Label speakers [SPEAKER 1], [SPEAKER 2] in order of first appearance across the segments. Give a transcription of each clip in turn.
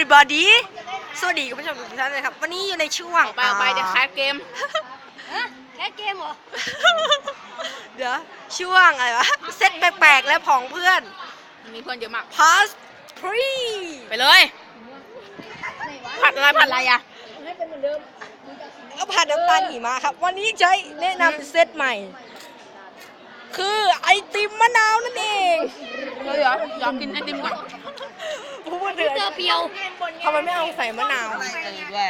[SPEAKER 1] everybody สวัสดีคุณผู้ชมทุกท่านเลยครับ วันนี้อยู่ในช่วง
[SPEAKER 2] ไปเอาไปจะแคสเกม
[SPEAKER 3] แค่เกมเหรอ
[SPEAKER 1] เดี๋ยว ช่วงอะไรวะ เซตแปลกๆ และผองเพื่อน
[SPEAKER 2] มีเพื่อนเยอะมาก
[SPEAKER 1] pass pre
[SPEAKER 2] ไปเลย ผัดอะไรผัดอะไรอะ
[SPEAKER 1] เอาผ่านน้ำตาลหิมะครับ วันนี้ใช้แนะนำเซตใหม่ คือไอติมมะนาวนั่นเอง
[SPEAKER 2] เฮ้ยเหรออยากกินไอติมก่อน
[SPEAKER 1] พูดถึง
[SPEAKER 3] เตอร์เปียว
[SPEAKER 1] ทำไมไม่เอาใส่มะนาว
[SPEAKER 4] ด้วย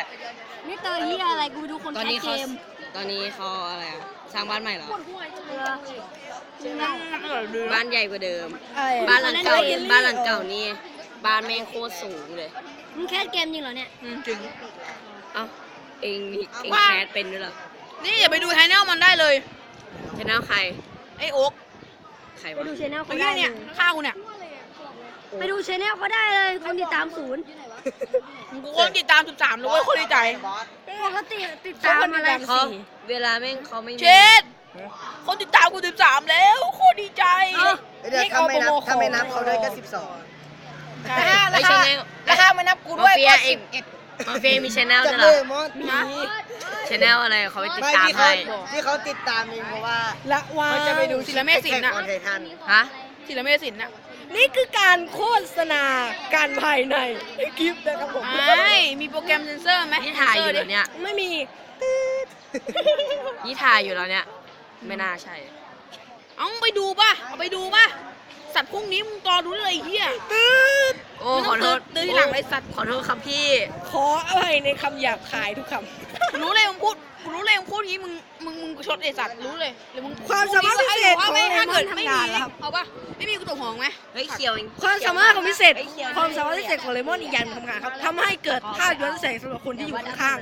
[SPEAKER 3] นี่เตอร์เฮียอะไรกูไปดูคน
[SPEAKER 4] ตอน
[SPEAKER 3] แค
[SPEAKER 4] นี้
[SPEAKER 3] สเก
[SPEAKER 4] เขา
[SPEAKER 3] ม
[SPEAKER 4] ตอนนี้เขาอะไรอะสร้างบ้านใหม่เหรอ
[SPEAKER 3] เออ
[SPEAKER 4] บ้านใหญ่กว่าเดิม
[SPEAKER 1] อะไร
[SPEAKER 4] บ้านหลังเก่า
[SPEAKER 1] เยลลี่
[SPEAKER 4] บ้านหลังเก่านี่ บ้านแม่งโคตรสูงเลย
[SPEAKER 3] มึงแคสเกมจริงเหรอเนี่ย
[SPEAKER 2] อืมจริง
[SPEAKER 4] เอ้า เองมีเอง
[SPEAKER 2] ว่า
[SPEAKER 4] แคสเป็นด้วยเหรอ
[SPEAKER 2] นี่อย่าไปดูไทแนลมันได้เลย
[SPEAKER 4] ชนะใคร
[SPEAKER 2] ไอโอ๊ก
[SPEAKER 4] ใคร
[SPEAKER 3] ไป
[SPEAKER 4] วะ
[SPEAKER 3] ดูชแนล
[SPEAKER 2] ไอ้
[SPEAKER 3] เขา
[SPEAKER 2] เหี้
[SPEAKER 3] ได้
[SPEAKER 2] ย
[SPEAKER 3] เล
[SPEAKER 2] เนี่ย
[SPEAKER 3] ย
[SPEAKER 2] ข้าวกูเนี่ย
[SPEAKER 3] ไปดูชแนลเขาได้เลยคนติดตามศูนย์
[SPEAKER 2] กูคนติดตามสิบสามเลยเว้ยคนดีใจ
[SPEAKER 3] ปกติติดตามอะไร
[SPEAKER 4] เขาเวลาแม่งเขาไม่มี
[SPEAKER 2] เช็ดคนติดตามกูสิบสามแล้วโคตรดีใจ
[SPEAKER 5] เดี๋ยวถ้าไม่นับถ้าไม่นับเขาด้วยก็สิบสอง
[SPEAKER 4] ไอ้ชแนล
[SPEAKER 2] แล้วถ้าไม่นับกูด้วย
[SPEAKER 4] มาเฟีย
[SPEAKER 2] ก็
[SPEAKER 4] เอ
[SPEAKER 2] สิ
[SPEAKER 4] ง
[SPEAKER 2] บเอ็ด
[SPEAKER 4] มาเฟียมีชแนล
[SPEAKER 5] จับ
[SPEAKER 4] ด้วยเหร
[SPEAKER 5] เล
[SPEAKER 4] อย
[SPEAKER 5] มอสมี
[SPEAKER 4] ชแนลอะไรเขาไปติด
[SPEAKER 5] ไม่
[SPEAKER 4] ตาม
[SPEAKER 5] ที่เขา
[SPEAKER 4] ให้
[SPEAKER 5] ที่เขาติดตามเองเพราะว่า
[SPEAKER 1] ละวา
[SPEAKER 5] เขาจะไปดู
[SPEAKER 2] ศิลเมฆศิลป์น่ะ
[SPEAKER 5] แข่งออนไททัน
[SPEAKER 4] ฮะ
[SPEAKER 2] ศิลเมศิลป์น่ะ
[SPEAKER 1] นี่คือการโฆษณาการภายในคลิปนะครับผม
[SPEAKER 2] ไอ้มีโปรแกรมเซนเซอร์ไหม
[SPEAKER 4] นี่ถ่ายอยู่เหรอเนี่ย
[SPEAKER 1] ไม่มี
[SPEAKER 4] นี่ถ่ายอยู่แล้วเนี่ย ไม่น่าใช่
[SPEAKER 2] เอาไปดูป่ะเอาไปดูป่ะ สัตว์พวกนี้มึงรอดูเลยไอ้เฮีย
[SPEAKER 4] โอ้ขอโทษ
[SPEAKER 2] ตื่นที่หลังไอ้สัตว์
[SPEAKER 4] ขอโทษครับพี่
[SPEAKER 1] ขออภัยในคำหยาบคายทุกค
[SPEAKER 2] กูรู้เลยมึงพูด กูรู้เลยมึงพูดงี้มึงมึงมึงชดไอ้สัตว์รู้เลยหรือมึงำ
[SPEAKER 1] ความสามารถพิเศษของ
[SPEAKER 2] ไม่
[SPEAKER 1] เล
[SPEAKER 2] ถ้าม
[SPEAKER 1] อ
[SPEAKER 2] เกิ
[SPEAKER 1] น
[SPEAKER 2] ดไม่
[SPEAKER 1] ทำงา
[SPEAKER 2] มี
[SPEAKER 1] นแล้วครับ
[SPEAKER 2] เอาป่ะไม่มีกูตกหองไหม
[SPEAKER 4] เฮ้ยเขียวเอง
[SPEAKER 1] ความสามารถของพิเศษ ความสามารถพิเศษของเลมอนอีกอย่างหนึ่งทำงานครับทำให้เกิดภาพย้อนแสงสำหรับคนที่อยู่ข้าง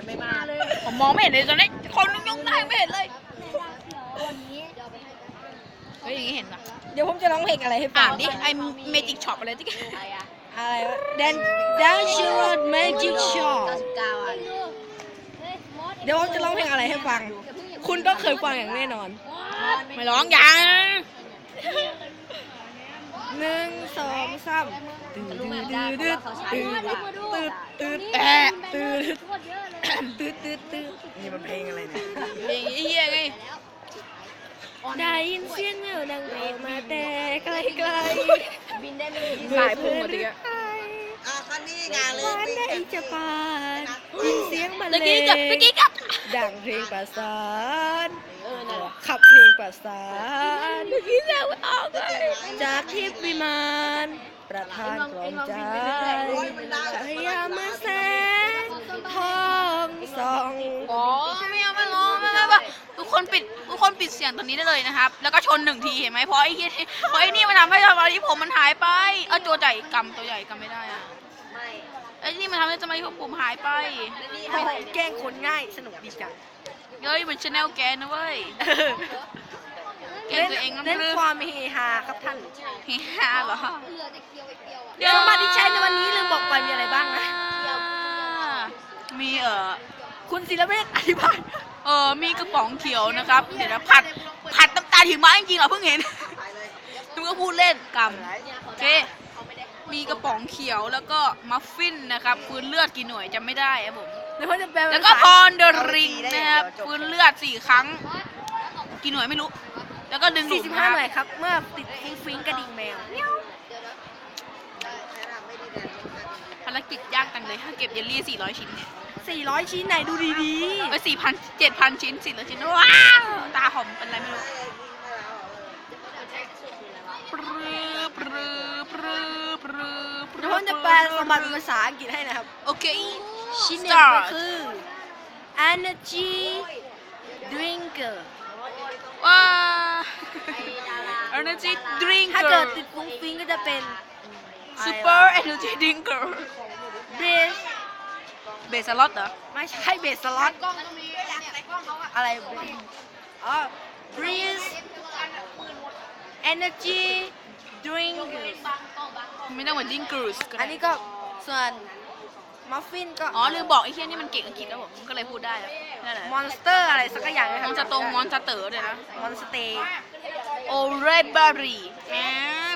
[SPEAKER 2] ผมมองไม่เห็นเลยตอนนี้คนยุ่งได้ไม่เห็นเลยเฮ้ยอย่างงี้เห็นป่ะ
[SPEAKER 1] ๆเดี๋ยวผมจะร้องเพลงอะไรให้ฟั
[SPEAKER 2] อ่างนดิไอ้เมจิกช็อปอะไรที่
[SPEAKER 1] อะไรวะ Dan Dangerous Magic Shop เดี๋ยวผมจะร้องเพลงอะไรให้ฟัง คุณต้องเคยฟังอย่างแน่นอน
[SPEAKER 2] ไม่ร้องยัง
[SPEAKER 1] หนึ่งสองสามตื่นตื่นตื่นตื่นตื่นตื่น
[SPEAKER 2] แอะ
[SPEAKER 1] ตื่นตื่นตื่นตื่น
[SPEAKER 5] นี่มันเพลงอะไรเนี่ย
[SPEAKER 2] เพลงไอ้เหี้ยไง
[SPEAKER 1] ได้ยินเสียงเงาดังเพลงมาแต่ไกลไกล
[SPEAKER 2] สายพุ่งมาดิอะ
[SPEAKER 5] อะคันนี้ งานเลย
[SPEAKER 1] บ้านได้จะปานยินเสียงบรร
[SPEAKER 2] เมื่อ
[SPEAKER 1] เล
[SPEAKER 2] กี้
[SPEAKER 1] ง
[SPEAKER 2] กับเมื่อกี้กับ
[SPEAKER 1] ดังเพลงประสานขับเพลงประสานจากทิพย์วิมานประธานกลอมใจชายามาแสงทองส่อง
[SPEAKER 2] อ๋อไม่เอาไม่ร้องไม่ไม่ไม่ทุกคนปิดทุกคนปิดเสียงตอนนี้ได้เลยนะครับ แล้วก็ชนหนึ่งทีเห็นไหมเพราะไอ้เหี้ยเพราะไอ้นี่มันทำให้สมาธิผมมันหายไป เออตัวใหญ่กำตัวใหญ่กำไม่ได้อะ ไอ้นี่มันทำให้สมาธิผมหายไป
[SPEAKER 1] โอ้โหแกล้งคนง่ายสนุกดีจัง
[SPEAKER 2] เฮ้ยมันชแนลแกนนะเว้ยเกมตัวเองนั่น
[SPEAKER 1] เน้น
[SPEAKER 2] หรือ
[SPEAKER 1] ความเฮฮาครับท่าน
[SPEAKER 2] เฮียเหรอ
[SPEAKER 1] สมาธิใช้ในวันนี้ลืมบอกไปมีอะไรบ้างนะ
[SPEAKER 2] มีเอ่อ
[SPEAKER 1] คุณศิลเมธอธิบาย
[SPEAKER 2] เออมีกระป๋องเขียวนะครับ เดี๋ยวนะผัดผัดน้ำตาลหิมะจริงๆเหรอเพิ่งเห็นนึกว่าพูดเล่นกำโอเค มีกระป๋องเขียวแล้วก็มัฟฟินนะครับฟื้นเลือดกี่หน่วยจำไม่ได้ครับผม
[SPEAKER 1] เดี๋ยวผมจะแปลเป็น
[SPEAKER 2] แล้วก็
[SPEAKER 1] ภา
[SPEAKER 2] พ
[SPEAKER 1] ษา ร
[SPEAKER 2] เดอะริงนะครับฟื้นเลือดสี่ครั้ง กี่หน่วยไม่รู้ แล้วก็ดึงดูด
[SPEAKER 1] 45
[SPEAKER 2] นะ
[SPEAKER 1] หน่วยครับ เมื่อติดฟิงฟิงกระดิ่งแมว
[SPEAKER 2] ภารกิจยากจังเลยถ้าเก็บเยลลี่ 400 ชิ้นเนี่ย
[SPEAKER 1] 400 ชิ้นไหนดูดี
[SPEAKER 2] เอ้ย4,000 7,000ชิ้น400ชิ้นว้าวตาหอมเป็นไรไม่รู้ปรือปรือปรือปรือ ป
[SPEAKER 1] ๆ
[SPEAKER 2] รือ
[SPEAKER 1] เดี๋ยวผมจะแปลสมบัติเป็นภาษาอังกฤษให้นะครับ
[SPEAKER 2] โอเค
[SPEAKER 1] ชิ้นหนึ่ง
[SPEAKER 2] Start
[SPEAKER 1] ก็คือ energy drinker
[SPEAKER 2] ว้า energy drinker
[SPEAKER 1] ถ้าเกิดติดฟุ้งฟิงก็จะเป็น
[SPEAKER 2] super energy drinker
[SPEAKER 1] เบส
[SPEAKER 2] เบสล็อตเหรอ
[SPEAKER 1] ไม่ใช่เบสสล็อตอะไรเบสอ๋อ breeze energy drinker
[SPEAKER 2] ไม่ต้องเหมือน drinkers ก็
[SPEAKER 1] อั
[SPEAKER 2] ได้
[SPEAKER 1] นนี้ก็ส่วนมัฟฟินก็
[SPEAKER 2] อ๋อลืมบอกไอ้เฮียนี่มันเก่งอังกฤษแล้วผมก็เลยพูดได้แล้วนั่นแหละ
[SPEAKER 1] มอนสเตอร์อะไรสักอย่างนะค
[SPEAKER 2] ม
[SPEAKER 1] รั
[SPEAKER 2] อนสตงมอนสเตอร์เลยนะ
[SPEAKER 1] มอนสเตย์
[SPEAKER 2] โอเรบารีแหม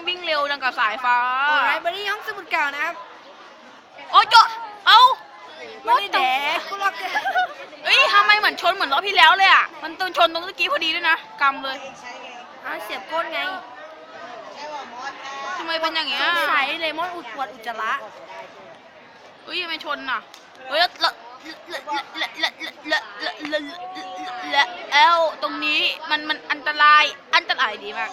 [SPEAKER 2] วิ่งเร็วดังกับสายฟ้า
[SPEAKER 1] โอ้ไรบรี่ห้องสมุดเก่านะครับ
[SPEAKER 2] โอ้ยโจ้เอ้า
[SPEAKER 1] ไม่ได้แดกกูรักแก
[SPEAKER 2] เอ้ยทำไมเหมือนชนเหมือนรอบที่แล้วเลยอะ มันต้นชนตรงเมื่อกี้พอดีด้วยนะกำเลย
[SPEAKER 1] อะเสียบก้นไง
[SPEAKER 2] ทำไมเป็นอย่างเงี้ย
[SPEAKER 1] สงสัยเลมอนอุดปวดอุจจาระ
[SPEAKER 2] เฮ้ยยังไม่ชนอะเฮ้ยะละละละละละละเอวตรงนี้มันมันอันตรายอันตรายดีมาก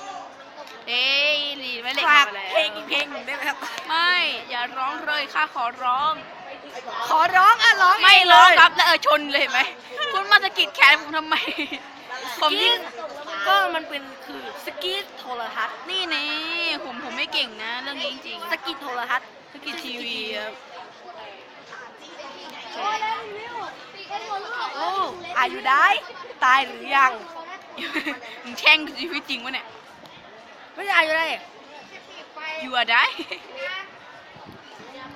[SPEAKER 2] เอ้ยลีไม่เล็ก
[SPEAKER 1] ฝากเพลงอีกเพลงหนึ่งได้ไหมครับ
[SPEAKER 2] ไม่อย่าร้องเลยค่ะขอร้อง
[SPEAKER 1] ขอร้องอะร้อง
[SPEAKER 2] ไม่ร้องครับแล้วเออชนเลยเห็นไหมคุณมาสะกิดแขนผมทำไมผมยิ่ง
[SPEAKER 1] ก็มันเป็นคือสกีตโทรทัศน์
[SPEAKER 2] นี่นี่ผมผมไม่เก่งนะ เรื่องนี้จริง
[SPEAKER 1] สกีตโทรทัศน์
[SPEAKER 2] ๆสกิดทีวีครับ
[SPEAKER 1] โอ้อายุได้ ตายหรือยัง
[SPEAKER 2] มึงแช่งชีวิตจริงวะเนี่ย
[SPEAKER 1] ไม่ใช่อายุได้
[SPEAKER 2] อยู่อะได้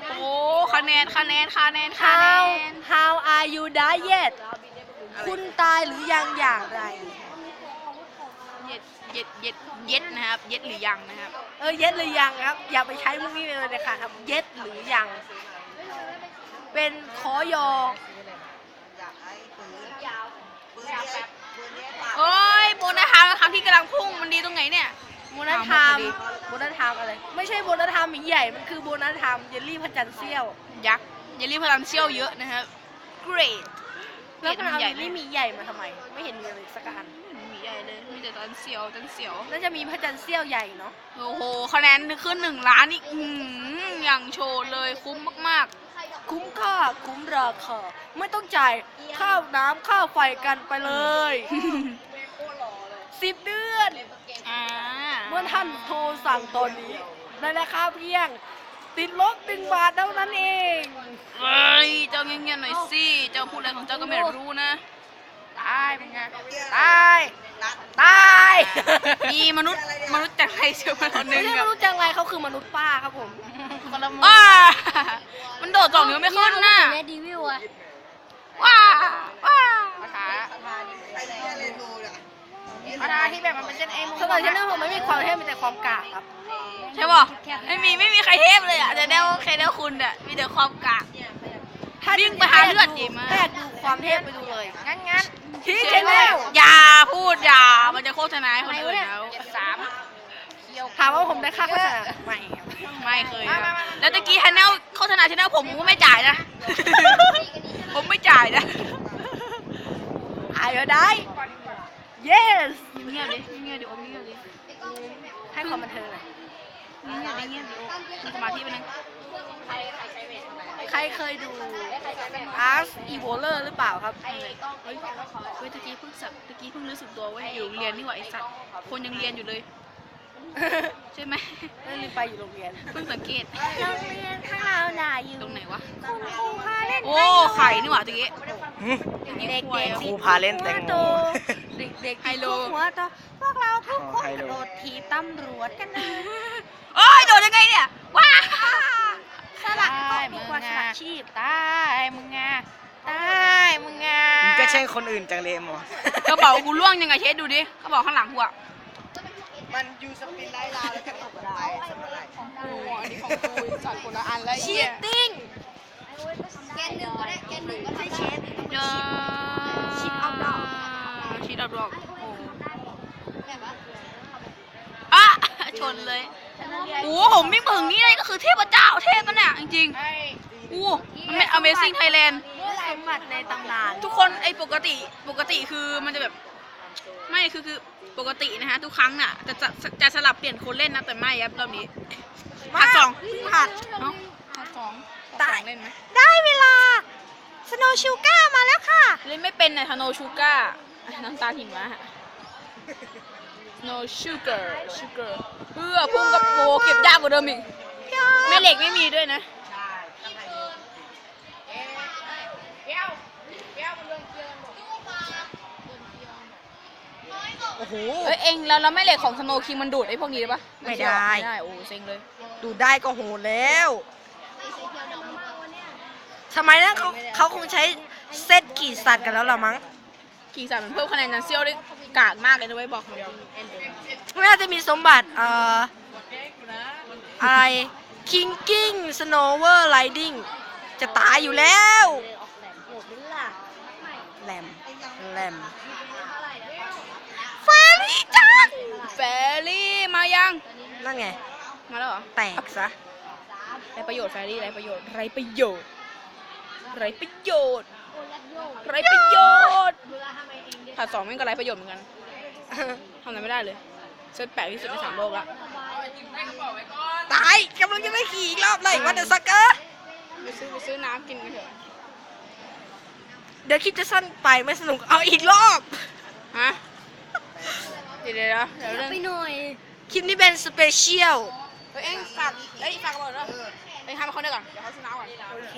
[SPEAKER 2] โอ้คะแนนคะแนนคะแนนคะแน
[SPEAKER 1] How
[SPEAKER 2] น
[SPEAKER 1] How are you die yet คุณตายหรือยังอย่างไร
[SPEAKER 2] เย็ดเย็ดเย็ดเย็ดนะครับ เย็ดหรือยังนะครับ
[SPEAKER 1] เออเย็ดหรือยังครับ อย่าไปใช้มุกนี้เลยนะคะครับ เย็ดหรือยัง เป็นขอยอ
[SPEAKER 2] โอ้ยโบนัสทามคำที่กำลังพุ่งมันดีตรงไหนเนี่ย
[SPEAKER 1] โบนัสไทม์โบนัสไทม์อะไร ไม่ใช่โบนัสไทม์หมีใหญ่ มันคือโบนัสไทม์เยลลี่พระจันทร์เสี้ยว
[SPEAKER 2] ยักษ์เยลลี่พลังเชี่ยวเยอะนะครับ great
[SPEAKER 1] แล้วมันเอา
[SPEAKER 2] ใหญ่
[SPEAKER 1] เยลลี่หมีใหญ่มาทำไม ไม่เห็นมีอะไรสักอัน
[SPEAKER 2] มีให ญ่เลยมีแต่ตันเสียวตันเสียว
[SPEAKER 1] น่าจะมีพระจันทร์เสี้ยวใหญ่เนาะ
[SPEAKER 2] โอ้โหคะแนนขึ้นหนึ่งล้านนี่อื้อหืออย่างโชว์เลยคุ้มมาก
[SPEAKER 1] คุ้มค่าคุ้มราคาไม่ต้องจ่ายข้าวน้ำข้าวไฟกันไปเลยสิบเดือน
[SPEAKER 2] ๆ อ่า
[SPEAKER 1] เมื่อท่านโทรสั่งตอนนี้ในราคาเพียง ติดลบหนึ่งบาทเท่านั้นเอง
[SPEAKER 2] เฮ้ยเจ้าเงียบๆหน่อยสิ เจ้าพูดอะไรของเจ้าก็ไม่รู้นะ
[SPEAKER 1] ตายเป็นไง ตายตาย
[SPEAKER 2] มีมนุษย์มนุษย์จากใครเชื่อมาคนห
[SPEAKER 1] ไม่
[SPEAKER 2] นึ่ง
[SPEAKER 1] ใช่
[SPEAKER 2] อะ
[SPEAKER 1] มนุษย์จังไรเขาคือมนุษย์ป้าครับผมคนละมนุษย์
[SPEAKER 2] ว้ามันโดดสองนิ้วไม่ขึ้นน่ะ
[SPEAKER 3] เรดีวิวอะ
[SPEAKER 2] ว้าว้า
[SPEAKER 1] ธรรมดาที่แบบมันเป็นเส้นเอ็มสำหรับชแนลผมไม่มีความเท่มีแต่ความกากครับ
[SPEAKER 2] ใช่ป่ะไม่มีไม่มีใครเทพเลยอะแต่แนวใครแนวคุณอะมีแต่ความกากวิ่งไปหาเลือดดีมาก
[SPEAKER 1] ถ้อยากดูความเทพไปดูเลย งั้นงั้น ที่ชแนล
[SPEAKER 2] อย่าพูดอย่า มันจะโฆษณาให้คนอื่นแล้วสาม
[SPEAKER 1] ถามว่าผมได้ค่าโฆษณาไม่ครับ
[SPEAKER 2] ไม่เคยครับแล้วตะกี้ชแนลโฆษณาชแนลผมผมก็ไม่จ่ายนะ ผมไม่จ่ายนะ
[SPEAKER 1] อายุได้ yes
[SPEAKER 2] เงียบดิเงียบดิโอมเงียบดิ
[SPEAKER 1] ให้ความบันเทิงหน่อย
[SPEAKER 2] เงียบดิเงียบดิโอมมีสมาธิไปนึง
[SPEAKER 1] ใครเคยดู Ars Evoler หรือเปล่าครับ
[SPEAKER 2] เฮ้ยเฮ้ยตะกี้เพิ่งสักตะกี้เพิ่งรู้สึกตัวว่าอยู่โรงเรียนนี่หว่าไอสัตว์คนยังเรียนอยู่เลย ใช่ไหม
[SPEAKER 1] ไม่ลืมไปอยู่โรงเรียน
[SPEAKER 2] เพิ่งสังเกต
[SPEAKER 1] โรงเรียนข้างเราหน่าอยู่
[SPEAKER 2] ตรงไหนวะ
[SPEAKER 1] คุณครูพาเล่น
[SPEAKER 2] โอ้ไข่นี่หว่าตะกี้
[SPEAKER 1] เด็ก
[SPEAKER 2] ควาย
[SPEAKER 1] ๆ
[SPEAKER 2] อะ
[SPEAKER 5] ครูพาเล่นแตงโม
[SPEAKER 1] เด็กๆ
[SPEAKER 2] ไฮโล
[SPEAKER 1] ที่หัวโตพวกเราทุกคน
[SPEAKER 5] ไฮโล
[SPEAKER 1] โดดถีบตำรวจกันนะ
[SPEAKER 2] โอ้ยโดดยังไงเนี่ยว้า
[SPEAKER 1] สละก็ดีกว่าสละชีพตายมึงไงตายมึงไง
[SPEAKER 5] มึงก็แช่งคนอื่นจังเลยหมอ
[SPEAKER 2] กระเป๋ากูล่วงยังไงเช็ดดูดิกระเป๋าข้างหลังกูอะ
[SPEAKER 5] มันยูสปินไล่ลาแล้วก็ตกได้สำหรับอะไร
[SPEAKER 2] โอ้อันนี้ของกูสัตว์คนละอันแล้ว
[SPEAKER 1] ชีตติ้ง
[SPEAKER 3] แกนหนึ่งก็ได้แกนหนึ่งก็ได้เชฟ
[SPEAKER 2] เจอ
[SPEAKER 1] ชิปเอาดอก
[SPEAKER 2] ชิปเอาดอกอะชนเลย โอ้ผมไม่มึงนี่เลยก็คือเทพเจ้าเทพมันเนี่ยจริงๆโอ้มันเป็น Amazing Thailand
[SPEAKER 1] สมบัติในตำนาน
[SPEAKER 2] ทุกคนไอ้ปกติปกติคือมันจะแบบ ไม่คือคือปกตินะฮะ ทุกครั้งน่ะจะจะจะสลับเปลี่ยนคนเล่นนะแต่ไม่ครับรอบนี้ภาคสอง
[SPEAKER 1] ผัด
[SPEAKER 2] เนาะภาคสองภาค
[SPEAKER 1] ตา
[SPEAKER 2] ส
[SPEAKER 1] ย
[SPEAKER 2] องเล่นไหม
[SPEAKER 1] ได้เวลาสโนชูก้ามาแล้วค่ะ
[SPEAKER 2] เล่นไม่เป็นนะทาโนชูก้าน้ำตาหิมะฮะ no sugar sugar เพื่อพุ่งกับโบเก็บยากกว่าเดิมอีกแม่เหล็กไม่มีด้วยนะ
[SPEAKER 1] โอ้โห
[SPEAKER 2] เอ้ยเองแล้วแล้วแม่เหล็กของสโนคิงมันดูดไอ้พวกนี้ได้ปะ
[SPEAKER 1] ไม่ได้
[SPEAKER 2] ไม่ได้โอ้เซ็งเลย
[SPEAKER 1] ดูได้ก็โหดแล้วสมัยนั้นเขาเขาคงใช้เซตขีดสัตว์กันแล้วล่ะมั้ง
[SPEAKER 2] ขี่สามมันเพิ่มคะแนนนันเซียวได้ กากมากเลยนะเว้ยบอกเลย
[SPEAKER 1] ไม่น่าจะมีสมบัติเอ่ออะไรคิงกิ้งสโนเวอร์ไ i ดิ้งจจะตายอยู่แล้วแหลมแหลม
[SPEAKER 2] แฟรี่จังแฟรี่มายัง
[SPEAKER 1] นั่นไง
[SPEAKER 2] มาแล้วเหรอ
[SPEAKER 1] แตกซะ
[SPEAKER 2] ไรประโยชน์แฟรี่ไรประโยชน์ไรประโยชน์ไรประโยชน์ไรประโยชน์ ผัดสองแม่งก็ไรประโยชน์เหมือนกัน ทำอะไรไม่ได้เลยเซตแปลกที่สุดในสามโลกละ
[SPEAKER 1] ตายกำลังจะไม่ขี่อีกรอบเลยว่าแต่สักเกอร์
[SPEAKER 2] ไปซื้อไปซื้อน้ำกินกันเถอะ
[SPEAKER 1] เดี๋ยวคลิปจะสั้นไปไม่สนุกเอาอีกรอบ
[SPEAKER 2] ฮะเดี๋ยวเดี๋ยวเดี๋ยวเดี๋ยวเรื่อง
[SPEAKER 3] ไปหน่อย
[SPEAKER 1] คลิปนี้เป็นสเปเชียล
[SPEAKER 2] เฮ้ยเอ็งฝากเอ้ยฝากก่อนเด้อเอ็งทำให้เขาได้ก่อนเดี๋ยวเขาซื้อน้ำก่อน
[SPEAKER 1] โอเค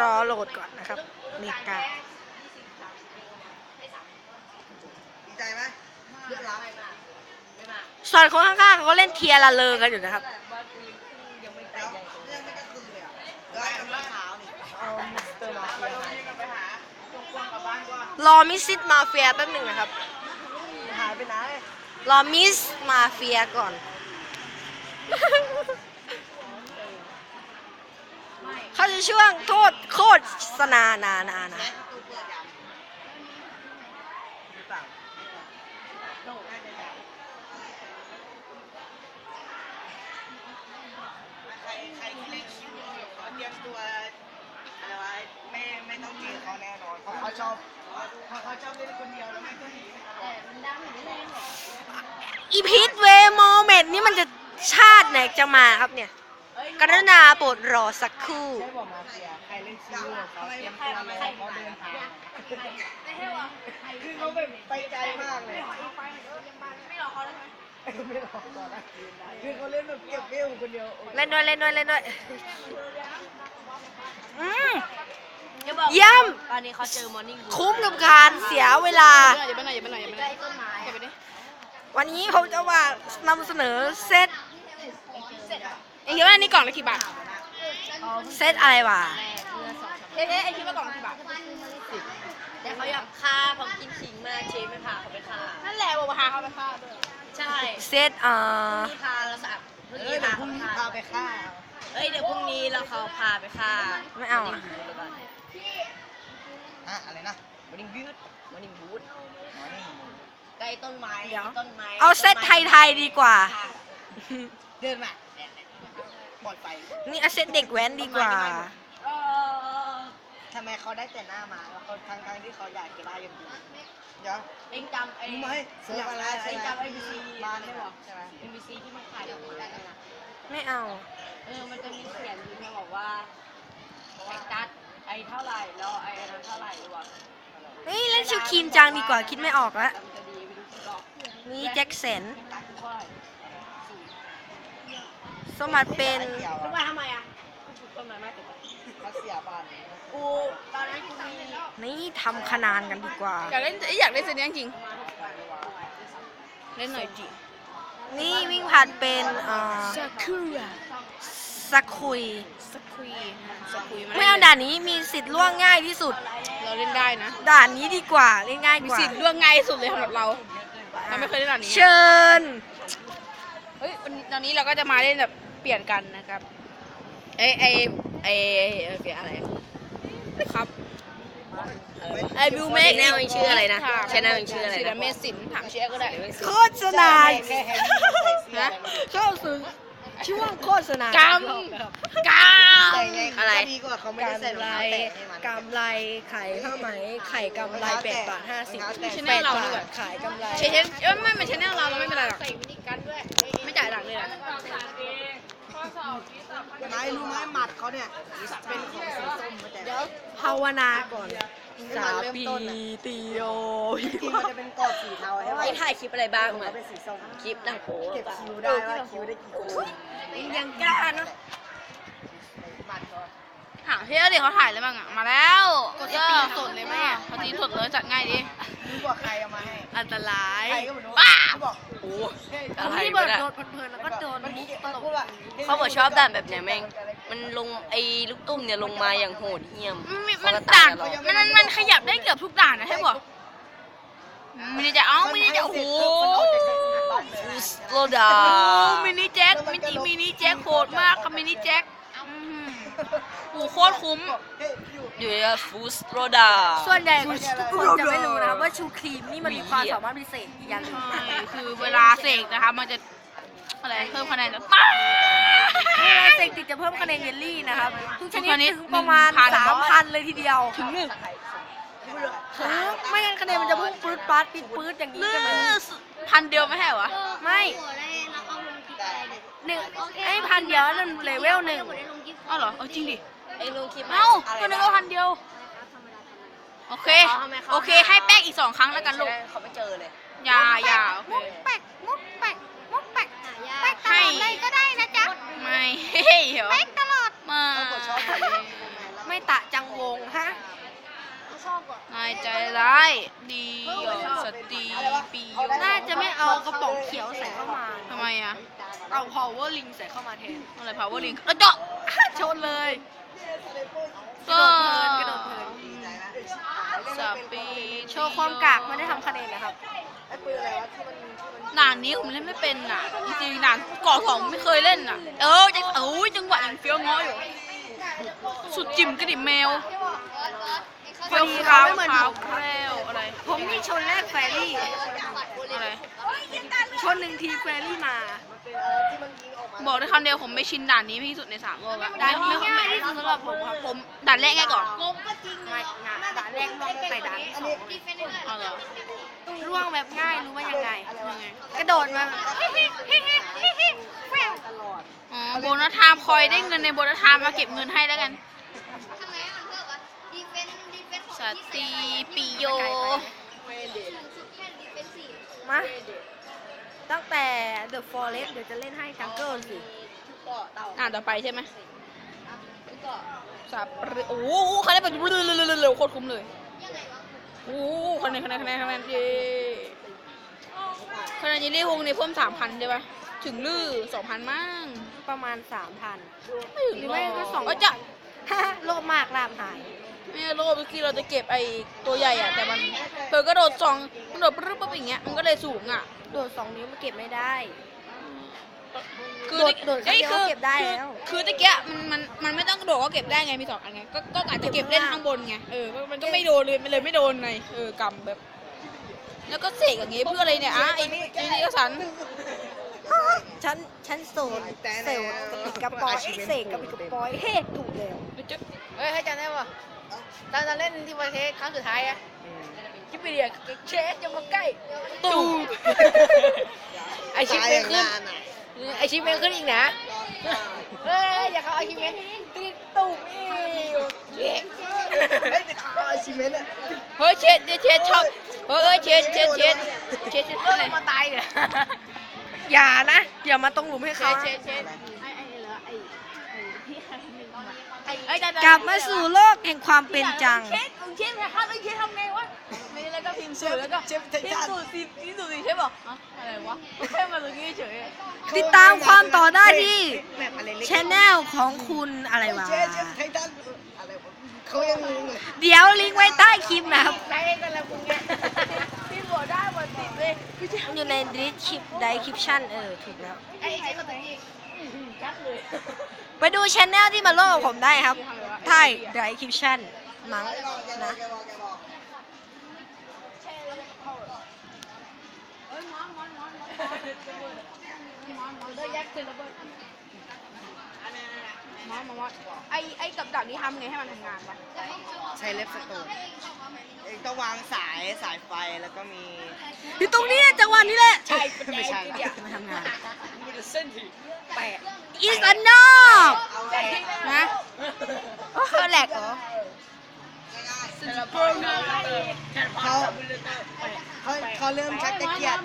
[SPEAKER 1] รอโหลดก่อนนะครับเมกา
[SPEAKER 5] ดีใจไหมเลือกรับ
[SPEAKER 1] ส่วนคนข้างๆเขาก็เล่นเทียร์ละเลอกันอยู่นะครับ
[SPEAKER 5] แล้วยังไม่กระตือเลยอะเดี๋ยวไอ้น้ำขาวนี่เอามิสเตอร์มาเฟียหายไปหาร
[SPEAKER 1] อมิสซิสมาเฟียแป๊บหนึ่งนะครับ
[SPEAKER 5] หายไปไหน
[SPEAKER 1] รอมิสมาเฟียก่อน เขาจะช่วงโทษโคตรสนานานานะ
[SPEAKER 5] หรือเปล่าใครใครที่เล่นคิวเขาเตรียมตัวอะไรวะไม่ไม่ต้องเจอเขาแน่นอนเพราะเขาชอบเพราะเขาชอบเล่นคนเดียวแล้วไม่ก็หนี
[SPEAKER 1] อีพิทเวโมเมนต์นี่มันจะ ชาติไหนจะมาครับเนี่ย กรุณาโปรดรอสักครู่
[SPEAKER 5] ใช่บอกมาเฟียใครเล่นคิวเขาเตรียมตัวรอเขาเดินทางคือเขาไปไปไกลมากเลย
[SPEAKER 2] ไม่รอเขาได้ไหม
[SPEAKER 5] ไม่รอก่อนนะคือเขาเล่นแบบเก็บเวลคนเดียว
[SPEAKER 1] เล่นด้วยเล่นด้วยเล่นด้วยอืม
[SPEAKER 4] อย่าบอก
[SPEAKER 1] เยี่ยม
[SPEAKER 4] ตอนนี้เขาเจอมอร์นิ่ง
[SPEAKER 1] คุ้มกับการเสียเวลา
[SPEAKER 2] อย่าไปหน่อยอย่าไปหน่อยอย่าไปหน่อยอย่าไปหน่อยอย่าไปดิ
[SPEAKER 1] วันนี้ผมจะมานำเสนอเซต
[SPEAKER 2] เอ็งคิดว่าอันนี้กล่องละกี่บาท
[SPEAKER 1] เซตอะไรวะ
[SPEAKER 2] เอ๊ะเอ๊ะเอ็งคิดว่ากล่องละกี่บาท
[SPEAKER 4] แต่เขาอยากฆ่าเขากินขิงมาเชฟไม่พาเขาไปฆ่า
[SPEAKER 2] นั่นแหละบอกว่าหาเขาไปฆ่าด้วย
[SPEAKER 4] ใช่
[SPEAKER 1] เซตเอ่อ
[SPEAKER 4] พรุ่งนี้พาเราสับพรุ่ง
[SPEAKER 5] เอ
[SPEAKER 4] นี้
[SPEAKER 5] อเดี๋ย
[SPEAKER 4] พาว
[SPEAKER 5] พรุ่งนี้
[SPEAKER 4] เขา
[SPEAKER 5] พาไปฆ่า
[SPEAKER 4] เอ้ยเดี๋ยวพรุ่งนี้เราเขาพาไปฆ่า
[SPEAKER 1] ไม่เอาอะ
[SPEAKER 5] อะอะไรนะวันนี้ยืด
[SPEAKER 4] มอร์นิ่งบูธ
[SPEAKER 5] วันนี้
[SPEAKER 4] ใกล้ต้นไม้
[SPEAKER 1] เดี๋ยว
[SPEAKER 4] ต้นไม้
[SPEAKER 1] เอาเซตไทยๆดีกว่า
[SPEAKER 5] เดินมา ปล่อยไป
[SPEAKER 1] นี่เอาเซตเด็กแว้นดีกว่า
[SPEAKER 4] เออ
[SPEAKER 5] ทำไมเขาได้แต่หน้ามาแล้วเขาทั้งทั้งๆที่เขาอยากจะได้ยังดีเดี๋ยว
[SPEAKER 4] เอ็งจำไอ้
[SPEAKER 5] รู้ไหมเสืออะไร
[SPEAKER 4] เอ็งจำไอ้บีซี
[SPEAKER 5] บ้านไม่หรอใช่ไหม
[SPEAKER 4] เอ็มบีซีที่มันขายดอกไม้กันนะ
[SPEAKER 1] ไม่เอา
[SPEAKER 4] เออมันจะมีเขียนอยู่ที่บอกว่าไอ้ตัดไอ้เท่าไหร่แล้วไอ้อันนั้นเท่าไหร่หรือวะ
[SPEAKER 1] เฮ้ยเล่นชิวคีนจังดีกว่าคิดไม่ออกแล้ว
[SPEAKER 4] มันจะดีไปดูสิหรอก
[SPEAKER 1] นี่แจ็คสัน
[SPEAKER 4] ตัดเท่าไหร่
[SPEAKER 1] สมัครเป็น
[SPEAKER 5] เกี่ยว
[SPEAKER 4] รู้ว่าทำไมอะกูปลูกต้นไม้มากเกินไป
[SPEAKER 5] เขาเสียบ้าน
[SPEAKER 4] กูตอนนั้นกูมี
[SPEAKER 1] นี่ทำขนานกันดีกว่า
[SPEAKER 2] อยากเล่นอยากเล่นเซนนี้จริงเล่นหน่อยจิ
[SPEAKER 1] นี่วิ่งผ่านเป็นเอ่อ
[SPEAKER 2] ซากุระ
[SPEAKER 1] สักคุย
[SPEAKER 2] สคุยสคุย
[SPEAKER 1] ไม่เอาด่านนี้มีสิทธิ์ล่วงง่ายที่สุด
[SPEAKER 2] เราเล่นได้นะ
[SPEAKER 1] ด่านนี้ดีกว่าเล่นง่าย
[SPEAKER 2] มี
[SPEAKER 1] กว่า
[SPEAKER 2] สิทธิ์ล่วงง่ายที่สุดเลยสำหรับเราเราไม่เคยเล่นแบบนี้
[SPEAKER 1] เชิญ
[SPEAKER 2] เฮ้ยวันนี้ตอนนี้เราก็จะมาเล่นแบบเปลี่ยนกันนะครับเอ้ยไอ้ไอ้ไอ้เปลี่ยนอะไรครับไอ้บิวเมก
[SPEAKER 4] แนวมันชื่ออะไรนะชแนลมันชื่ออะไร
[SPEAKER 2] ศิล
[SPEAKER 4] นะ
[SPEAKER 2] เมสินถามเชียร์ก็ได้
[SPEAKER 1] โฆษณา
[SPEAKER 5] แค่แค่นี้ใส่เสื้อ
[SPEAKER 2] ฮะ
[SPEAKER 1] เข้าสู่ช่วงโฆษณากำ
[SPEAKER 2] กำ
[SPEAKER 5] แต่ไงก็ดีกว่าเขาไม่ได้ใส่รอง
[SPEAKER 1] กำไร
[SPEAKER 5] เท้าแตะให้มัน
[SPEAKER 1] กำไรไข่ผ้าไหมไข่กำไรแปดบาทห้าสิบ
[SPEAKER 2] ช
[SPEAKER 1] แป
[SPEAKER 2] แนล
[SPEAKER 1] ด
[SPEAKER 2] เรา
[SPEAKER 1] บา
[SPEAKER 2] ดีกว่า
[SPEAKER 1] ทขายกำไร
[SPEAKER 2] เชนเอ้ยไม่เป็นชแนลเราเราไม่เป็นไรหรอกไม่จ่ายหลังเลยนะ
[SPEAKER 5] ไม้รู้ไหมหมัดเขาเนี่ยเป็นของสีส้มมาแต่
[SPEAKER 1] ภาวนาก่อน
[SPEAKER 5] ให้มันเริ่มต้นน่ะ
[SPEAKER 1] ติโอ
[SPEAKER 5] จริงๆมันจะเป็นกรอบสีเทาใช่ไหม
[SPEAKER 4] ไอ้ถ่ายคลิปอะไรบ้าง
[SPEAKER 5] เขา
[SPEAKER 4] อะ
[SPEAKER 5] เป็นสีส้ม
[SPEAKER 4] คลิปหนังโป๊
[SPEAKER 5] เก็บคิวได้ว่าคิวได้กี่คน
[SPEAKER 1] ยังกล้าเนอะ
[SPEAKER 5] หมัดเขา
[SPEAKER 2] ถามเชียร์ดิเขาถ่ายอะไรบ้างอะ มาแล้วก็สดเลยแม่เขาจีนสดเลยจัดง่ายดี
[SPEAKER 5] รู้ว่าใครเอามาให้
[SPEAKER 1] อันตราย
[SPEAKER 5] ใครก็ไม่รู้
[SPEAKER 2] บ้า
[SPEAKER 5] เขาบอก
[SPEAKER 4] โอ้
[SPEAKER 5] เฮ้ย
[SPEAKER 4] อะไร
[SPEAKER 1] ที่
[SPEAKER 4] วะ
[SPEAKER 1] เบิร์ด
[SPEAKER 4] เนี่ย
[SPEAKER 1] โดนเพลินๆแล้วก็โดน
[SPEAKER 5] มัน
[SPEAKER 1] มุก
[SPEAKER 5] มันพูดว่า
[SPEAKER 4] เขาบอกชอบด่านแบบเนี้ยแม่ง มันลงไอ้ลูกตุ้มเนี่ยลงมาอย่างโหดเหี้ยม
[SPEAKER 2] มันมี
[SPEAKER 4] เขา
[SPEAKER 2] มัน
[SPEAKER 4] ก็
[SPEAKER 2] ต่าง
[SPEAKER 4] กันหรอก
[SPEAKER 2] มันมันมันขยับได้เกือบทุกด่านนะใช่ป่ะมินิแจ็คเอ้ามินิแจ็คโอ้โห
[SPEAKER 4] โลดา
[SPEAKER 2] โอ้มินิแจ็คมินิมินิแจ็คโหดมากครับมินิแจ็คอื้อ หือโอ้โหโคตรคุ้ม
[SPEAKER 4] อยู่ในฟูสโลดา
[SPEAKER 1] ส่วนใหญ่ทุกคนจะไม่รู้นะครับว่าชูครีมนี่มันมีความสามารถพิเศษอีกอย่างหนึ่ง
[SPEAKER 2] ใช่คือเวลาเสกนะคะมันจะอะไรเพิ่มคะแนนจะป้า
[SPEAKER 1] เวลาเสกติดจะเพิ่มคะแนนเยลลี่นะครับทุกชนิด
[SPEAKER 2] ทุกชนิด
[SPEAKER 1] ถึงประมาณ
[SPEAKER 2] 1,000
[SPEAKER 1] สามพันเลยทีเดียว
[SPEAKER 2] ถึงหนึ่ง
[SPEAKER 1] ถึงไม่งั้นคะแนนมันจะพุ่งปื๊ดปาดปิดปื๊ดอย่างนี้
[SPEAKER 2] ลื
[SPEAKER 1] กันเลย
[SPEAKER 2] พันเดียวไม่ใช่เหรอ
[SPEAKER 1] ไม่หนึ่งไอ้พันเดียวนั่นเลเวลหนึ่ง
[SPEAKER 2] อ้าวเหรอ เออจริงดิ
[SPEAKER 4] ไอ้ลุงคิด
[SPEAKER 2] เอ้าก็นึกว่าพันเดียว โอเค โอเค ให้แป้งอีกสองครั้งแล้วกันลูก
[SPEAKER 4] เขาไม่เจอเลย
[SPEAKER 2] อย่าอย่าโอเค
[SPEAKER 1] แปกมุกแปกมุกแปกแปกต
[SPEAKER 2] ให้
[SPEAKER 1] ลอดเลยก็ได้นะจ๊ะ
[SPEAKER 2] ไม่เฮ้ยเหรอ
[SPEAKER 1] แปกตลอด
[SPEAKER 2] ไมา
[SPEAKER 1] ไม่ตะจังวงฮะ
[SPEAKER 2] นายใจร้าย ดีหยอดสตรีปีโย
[SPEAKER 1] น่าจะไม่เอากระป๋องเขียวใส่เข้ามา
[SPEAKER 2] ทำไมอะ
[SPEAKER 1] เอา power ring ใส่เข้ามาแทน
[SPEAKER 2] อะไร power link เออเจาะ
[SPEAKER 1] ชนเลย
[SPEAKER 2] ก็
[SPEAKER 1] กระโดดเพลิน
[SPEAKER 2] สปี
[SPEAKER 1] โชว์ความกากไม่ได้ทำคะแนนนะครับ
[SPEAKER 2] หนานนี้ผมเล่นไม่เป็นอะ จริงๆหนานเกาะสองไม่เคยเล่นอะ เออจังเอ้ยจังหวะยังเฟี้ยวง้ออยู่ สุดจิ๋มกระดิ่งแมว
[SPEAKER 1] พอดีเขาไม่เหมือน
[SPEAKER 2] ขาว
[SPEAKER 1] ผม
[SPEAKER 2] แคล้วอะไร
[SPEAKER 1] ผมนี่ชนแรกแฟรี่
[SPEAKER 2] อะไร
[SPEAKER 1] ชนหนึ่งทีแฟรี่มา
[SPEAKER 2] บอกได้คำเดียวผมไม่ชินด่านนี้ที่สุดในสามโลกอะ
[SPEAKER 1] ด่านนี้
[SPEAKER 2] ไม่
[SPEAKER 1] ง่ายที่สุดสำหรับผมครับ
[SPEAKER 2] ผมด่านแรกง่ายก่อน
[SPEAKER 1] ไม่ง่ายด่านแรกล่วงตั้งแต่ด่านที่สอง
[SPEAKER 2] เอาเหรอ
[SPEAKER 1] ล่วงแบบง่ายรู้ว่ายังไง
[SPEAKER 2] ยังไง
[SPEAKER 1] กระโดดมา
[SPEAKER 2] อ๋อโบนัสไทม์คอยได้เงินในโบนัสไทม์มาเก็บเงินให้แล้วกัน สตีปิโย
[SPEAKER 1] มา ตั้งแต่ The Forest เดี๋ยวจะเล่นให้จังเกิลสิ
[SPEAKER 2] อ่านต่อไปใช่ไหมสับเรือโอ้โหคะแนนแบบเร็วๆๆๆโคตรคุ้มเลยโอ้โหคะแนนคะแนนคะแนนคะแนนเย้คะแนนเยลลี่วงนี้เพิ่มสามพันใช่ปะถึงลือสองพันมั่ง
[SPEAKER 1] ประมาณ3,000
[SPEAKER 2] ไม่ถึง
[SPEAKER 1] หรือไม่ก็สอง
[SPEAKER 2] เอยจะ
[SPEAKER 1] โลภมากลาบหาย
[SPEAKER 2] ไม่โลภเมื่อกี้เราจะเก็บไอ้ตัวใหญ่อะแต่มันเธอก็โดดสองมันโดดปึ๊บปึ๊บอย่างเงี้ยมันก็เลยสูงอะ
[SPEAKER 1] โดดสองนิ้วมาเก็บไม่ได้
[SPEAKER 2] คือ
[SPEAKER 1] โดดโดดครั้งเดียว
[SPEAKER 2] อ้
[SPEAKER 1] ก็เก็บได้แล้ว
[SPEAKER 2] คือคือตะเกียมันมันมันไม่ต้องกระโดดก็เก็บได้ไงมีสองอันไงก็ก็อาจจะเก็บเล่นข้างบนไงเออก็มันก็ไม่โดนเลยมันเลยไม่โดนไงเออกำแบบ แล้วก็เสกอย่างงี้เพื่ออะไรเนี่ยอะไอ้ไอ้นี่ก็สัน
[SPEAKER 1] ฉันฉันโสดเซลล์กระปิดกระปอยเสกกระปิดกระปอยเฮ้ถูกแล้ว
[SPEAKER 3] เฮ้ยให้จำได้ป่ะตอนเราเล่นที่ประเทศครั้งสุดท้ายอะ คิปปี้เดียเชสจะมาใกล้
[SPEAKER 2] ตู
[SPEAKER 3] ไอชิปเมนขึ้นไอชิปเมนขึ้นอีกนะเฮ้ยอย่าเขาไอชิปเมนติดตุ่มอีกเย้
[SPEAKER 5] เฮ้ยเอาอชิปเมนอะ
[SPEAKER 2] เฮ้ยเชดเชดชอบเฮ้ยเชดเชดเชดเชดเชด
[SPEAKER 3] เอ
[SPEAKER 2] อะไร
[SPEAKER 3] อมาตายเนี่ย
[SPEAKER 1] อย่านะอย่ามาตรงหลุมให้
[SPEAKER 2] เขาเชดเชดไอ้ย
[SPEAKER 1] กลับมาสู่โลกแห่งความเป็นจัง
[SPEAKER 2] เชดของเชดไงครับไอ้เชดทำไงวะมีแล้วก็พิมพ์สูตรแล้วก็
[SPEAKER 5] เชฟไท
[SPEAKER 2] พิม
[SPEAKER 5] ทั
[SPEAKER 2] พ์
[SPEAKER 5] น
[SPEAKER 2] สูตรสิพิมพ์สูตรสิเชฟบอกอะอะไรวะแค่มาตรงนี้เฉยอะ
[SPEAKER 1] ติดตามความต่อได้ที่
[SPEAKER 5] แบบอะไรเล็ก
[SPEAKER 1] ชแนลของคุณอะไรวะ
[SPEAKER 5] เชฟเชฟไททันอะไรวะเขายังงงเลย
[SPEAKER 1] เดี๋ยวลิงก์ไว้ใต้คลิปนะครับ
[SPEAKER 3] ใช้กันแล้วคุณเนี่ย
[SPEAKER 2] พี่บอกได้หมดติดเลย
[SPEAKER 1] อยู่ในดิสคลิปไดคลิปชั่นเออถูกแล้ว
[SPEAKER 3] ไอ้ไอ้คนไหนอีกจัดเลย
[SPEAKER 1] ไปดูชแนลที่มาโลกผมได้ครับใต้ไดคลิปชั่นมั้งนะ
[SPEAKER 2] มามาว่าไอ้ไอ้กับดักนี้ทำไงให้มันทำงานวะ
[SPEAKER 5] ใช้เล็บสโตนเองต้องวางสายสายไฟแล้วก็มี
[SPEAKER 1] อยู่ตรงนี้จังหวะนี้แหละ
[SPEAKER 5] ใช่ไม่ใช่
[SPEAKER 1] มาทำงาน
[SPEAKER 5] แปะ
[SPEAKER 1] อีสันนอก
[SPEAKER 2] นะ
[SPEAKER 1] เออแหลกเหรอ
[SPEAKER 5] เขาเขาเขาเริ่มชักตะเกียบ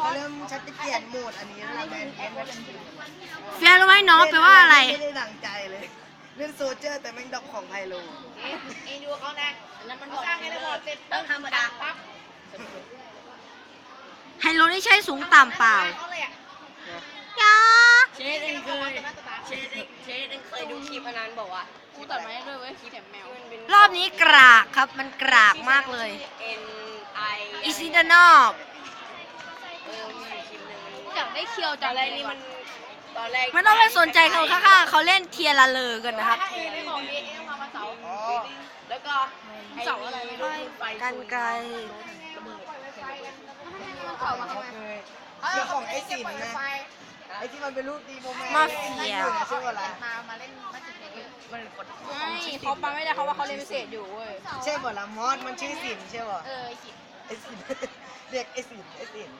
[SPEAKER 5] เขาเริ่มชักตะเกียบโหมดอันนี้แล้วแมนเอ็น
[SPEAKER 1] เฟียรู้ไหมน้องแปลว่าอะไร
[SPEAKER 5] ไม่ได้ดังใจ เลยเล่นโซเจอร์แต่แม่งดอกของไพโล
[SPEAKER 3] เอ็งดูเขานะแล้วมันสร้างให้ได้หมดเสร็จต้องธรรมดาปั๊บ
[SPEAKER 1] ไฮโลนี่ใช้สูงต่ำเปล่า
[SPEAKER 3] เขาเลยอะ
[SPEAKER 1] ยา
[SPEAKER 3] เชดเองเคยเชดเองเชดเองเคยดูคลิปอันนั้นบอกว่า
[SPEAKER 2] กูตัดไม้ด้วยเว้ยเสียงแมว
[SPEAKER 1] รอบนี้กรากครับมันกรากมากเลย
[SPEAKER 3] N I
[SPEAKER 1] อีซิดานอก
[SPEAKER 2] อยากได้เคียวจังเลยนี่มัน
[SPEAKER 4] ตอนแรก
[SPEAKER 1] ไม่ต้องไปสนใจเขาข้างๆเขาเล่นเทียร์ละเลอกันนะครับ
[SPEAKER 2] เอไม่บอกดีเอ็มมาเสา
[SPEAKER 5] อ๋อ
[SPEAKER 4] แล้วก็
[SPEAKER 2] เสาอะไรไม่รู้
[SPEAKER 1] กันไกล
[SPEAKER 2] เสามาทำไม
[SPEAKER 5] เคยเชื่อของไอ้สินนะไอ้ที่มันเป็นรูปดีโมแมน
[SPEAKER 1] มาเฟีย
[SPEAKER 5] เชื่อว่าอะไร
[SPEAKER 2] มามาเล่นมาจุดเด็ก
[SPEAKER 4] มันกด
[SPEAKER 2] ไม่เขาปังไม่ได้เขาว่าเขาเล่นพิเศษอยู่เว้ย
[SPEAKER 5] ใช่ป่ะละมอสมันชื่อสินใช่ป่ะ
[SPEAKER 2] เออไอ้สิ
[SPEAKER 5] ไอ้สินเรียกไอ้สินไอ้สิน